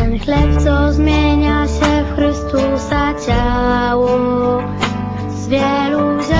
Ten chleb, co zmienia się w Chrystusa ciało, z wielu ziarn.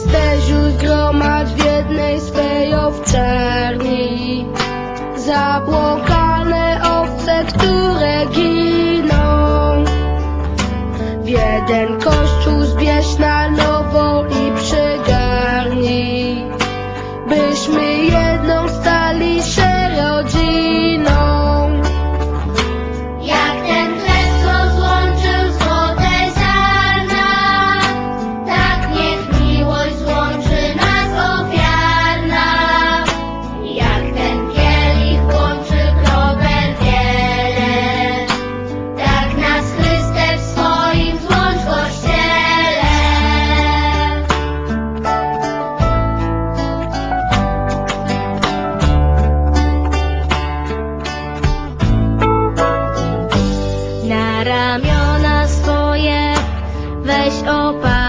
Pasterzu zgromadź w jednej swej owczarni. Zabłąkane owce, które giną. W jeden kościół zbierz na noc Weź opak.